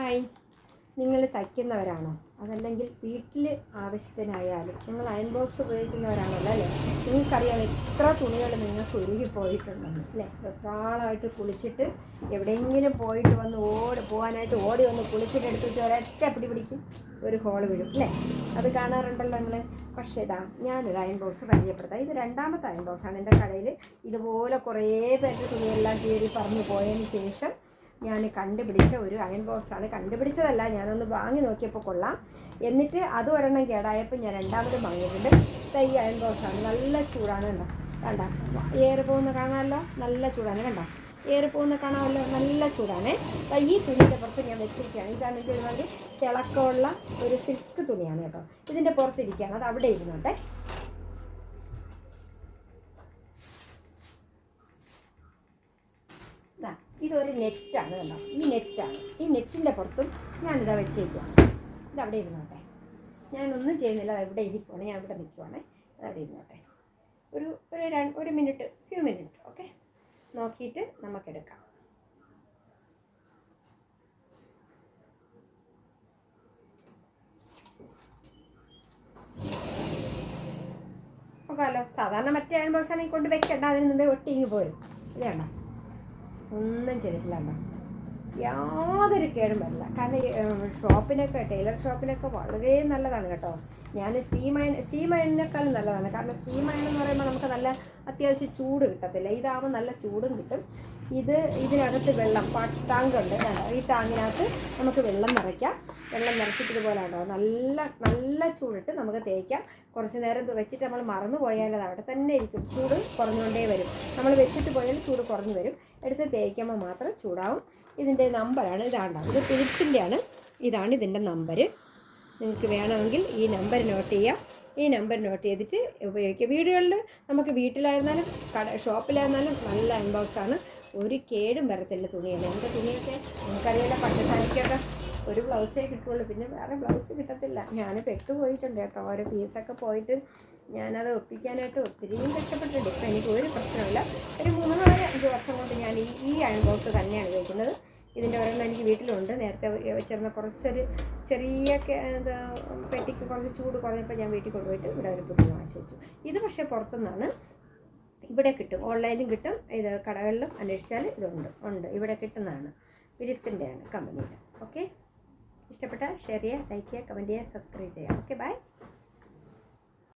Hi. നിങ്ങൾ തയ്ക്കുന്നവരാണോ? അതല്ലെങ്കിൽ വീട്ടിൽ ആവശ്യത്തിനായാലും നിങ്ങൾ അയൺ ബോക്സ് ഉപയോഗിക്കുന്നവരാണല്ലോ അല്ലേ? നിങ്ങൾക്കറിയാം എത്ര തുണികൾ നിങ്ങൾക്ക് ഉരുകി പോയിട്ടുണ്ടെന്ന് അല്ലേ? വെപ്രാളമായിട്ട് കുളിച്ചിട്ട് എവിടെയെങ്കിലും പോയിട്ട് വന്ന് ഓടി പോകാനായിട്ട് ഓടി വന്ന് കുളിച്ചിട്ട് എടുത്ത് വെച്ച് ഒരൊറ്റ പിടി പിടിക്കും. ഒരു ഹോൾ വീഴും അല്ലേ? അത് കാണാറുണ്ടല്ലോ നിങ്ങൾ. പക്ഷേ ഇതാ ഞാനൊരു അയൺ ബോക്സ് പരിചയപ്പെടുത്താം. ഇത് രണ്ടാമത്തെ അയൺ ബോക്സാണ്. എന്റെ കടയിൽ ഇതുപോലെ കുറേ പേരുടെ തുണിയെല്ലാം കയറി പറഞ്ഞു പോയതിന് ശേഷം ഞാൻ കണ്ടുപിടിച്ച ഒരു അയൺ ബോക്സാണ് കണ്ടുപിടിച്ചതല്ല ഞാനൊന്ന് വാങ്ങി നോക്കിയപ്പോൾ കൊള്ളാം. എന്നിട്ട് അത് ഒരെണ്ണം കേടായപ്പോൾ ഞാൻ രണ്ടാമത് വാങ്ങിയിട്ടുണ്ട്. തൈ അയൺ ബോക്സാണ് നല്ല ചൂടാണ് കണ്ടോ? കണ്ട? ഏറെ പോകുന്ന കാണാമല്ലോ? നല്ല ചൂടാണ് കണ്ടോ? ഏറെ പോകുന്ന കാണാമല്ലോ? നല്ല ചൂടാണ്. അപ്പോൾ ഈ തുണിയുടെ പുറത്ത് ഞാൻ വെച്ചിരിക്കുകയാണ്. ഇതാണ് ഇതിൽ വേണ്ടി തിളക്കമുള്ള ഒരു സിൽക്ക് തുണിയാണ് കേട്ടോ. ഇതിന്റെ പുറത്തിരിക്കുകയാണ്. അത് അവിടെ ഇരുന്നോട്ടെ. ഇതൊരു നെറ്റാണ് കണ്ടോ ഈ നെറ്റാണ്. ഈ നെറ്റിന്റെ പുറത്തും ഞാനിതാ വെച്ചേക്കുവാണ് ഇതവിടെ ഇരുന്നോട്ടെ. ഞാനൊന്നും ചെയ്യുന്നില്ല. ഇവിടെ ഇരിക്കുവാണ്. ഞാൻ ഇവിടെ നിൽക്കുവാണ് അതവിടെ ഇരുന്നോട്ടെ. ഒരു ഒരു രണ്ട് ഒരു മിനിറ്റ് ഫ്യൂ മിനിറ്റ് ഓക്കെ നോക്കിയിട്ട് നമുക്കെടുക്കാം. നോക്കാമല്ലോ സാധാരണ മറ്റേ അയൺ ബോക്സ് ആണെങ്കിൽ കൊണ്ട് വെക്കണ്ട. അതിന് മുമ്പേ ഒട്ടിങ്ങി പോരും. ഇത് ഒന്നും ചെയ്തിട്ടില്ല കേട്ടോ യാതൊരു കേടും വരില്ല. കാരണം ഷോപ്പിനൊക്കെ ടൈലർ ഷോപ്പിനൊക്കെ വളരെ നല്ലതാണ് കേട്ടോ. ഞാൻ സ്റ്റീം അയൺ സ്റ്റീം അയണിനേക്കാളും നല്ലതാണ്. കാരണം സ്റ്റീം അയൺ എന്ന് പറയുമ്പോൾ നമുക്ക് നല്ല അത്യാവശ്യം ചൂട് കിട്ടത്തില്ല. ഇതാവുമ്പോൾ നല്ല ചൂടും കിട്ടും. ഇത് ഇതിനകത്ത് വെള്ളം ടാങ്ക് ഉണ്ട് ഈ ടാങ്കിനകത്ത് നമുക്ക് വെള്ളം നിറയ്ക്കാം. വെള്ളം നിറച്ചിട്ട് നല്ല നല്ല ചൂടിട്ട് നമുക്ക് തേക്കാം. കുറച്ച് നേരം വെച്ചിട്ട് നമ്മൾ മറന്നു പോയാൽ അത് അവിടെ തന്നെ ഇരിക്കും. ചൂട് കുറഞ്ഞുകൊണ്ടേ വരും. നമ്മൾ വെച്ചിട്ട് പോയാൽ ചൂട് കുറഞ്ഞു വരും. എടുത്ത് തേക്കുമ്പോൾ മാത്രം ചൂടാവും. ഇതിന്റെ നമ്പറാണ് ഇതാണ്ടാവും ഇത് ഫിലിപ്സിന്റെ ആണ് ഇതാണ് ഇതിന്റെ നമ്പർ നിങ്ങൾക്ക് വേണമെങ്കിൽ ഈ നമ്പർ നോട്ട് ചെയ്യാം. ഈ നമ്പർ നോട്ട് ചെയ്തിട്ട് ഉപയോഗിക്കുക വീടുകളിൽ നമുക്ക് വീട്ടിലായിരുന്നാലും കട ഷോപ്പിലായിരുന്നാലും നല്ല അൺബോക്സാണ് ഒരു കേടും വരത്തില്ല തുണിയാണ് എന്റെ തുണിയൊക്കെ? നമുക്കറിയാലോ പട്ടുസാരിക്കൊക്കെ ഒരു ബ്ലൗസേ കിട്ടുള്ളൂ. പിന്നെ വേറെ ബ്ലൗസ് കിട്ടത്തില്ല. ഞാൻ പെട്ടുപോയിട്ടുണ്ട് കേട്ടോ. ഓരോ പീസൊക്കെ പോയിട്ട് ഞാനത് ഒപ്പിക്കാനായിട്ട് ഒത്തിരിയും കഷ്ടപ്പെട്ടിട്ടുണ്ട്. ഇപ്പം എനിക്ക് ഒരു പ്രശ്നമില്ല ഒരു മൂന്ന് നാല് അഞ്ച് വർഷം കൊണ്ട് ഞാൻ ഈ ഈ ബോക്സ് തന്നെയാണ് ഉപയോഗിക്കുന്നത്. ഇതിന്റെ ഒരെണ്ണം എനിക്ക് വീട്ടിലുണ്ട്. നേരത്തെ വെച്ചിരുന്ന കുറച്ചൊരു ചെറിയ എന്താ പെട്ടിക്ക് കുറച്ച് ചൂട് കുറഞ്ഞപ്പോൾ ഞാൻ വീട്ടിൽ കൊണ്ടുപോയിട്ട് ഇവിടെ ഒരു പുതിയ വാങ്ങിച്ചു വെച്ചു. ഇത് പക്ഷേ പുറത്തുനിന്നാണ്. ഇവിടെ കിട്ടും. ഓൺലൈനും കിട്ടും. ഇത് കടകളിലും അന്വേഷിച്ചാൽ ഇതുണ്ട്. ഉണ്ട്. ഇവിടെ കിട്ടുന്നതാണ്. ഫിലിപ്സിന്റെയാണ് കമ്പനിയുടെ. ഓക്കെ ഇഷ്ടപ്പെട്ടാൽ ഷെയർ ചെയ്യുക ലൈക്ക് ചെയ്യുക കമൻറ്റ് ചെയ്യുക സബ്സ്ക്രൈബ് ചെയ്യുക ഓക്കെ ബൈ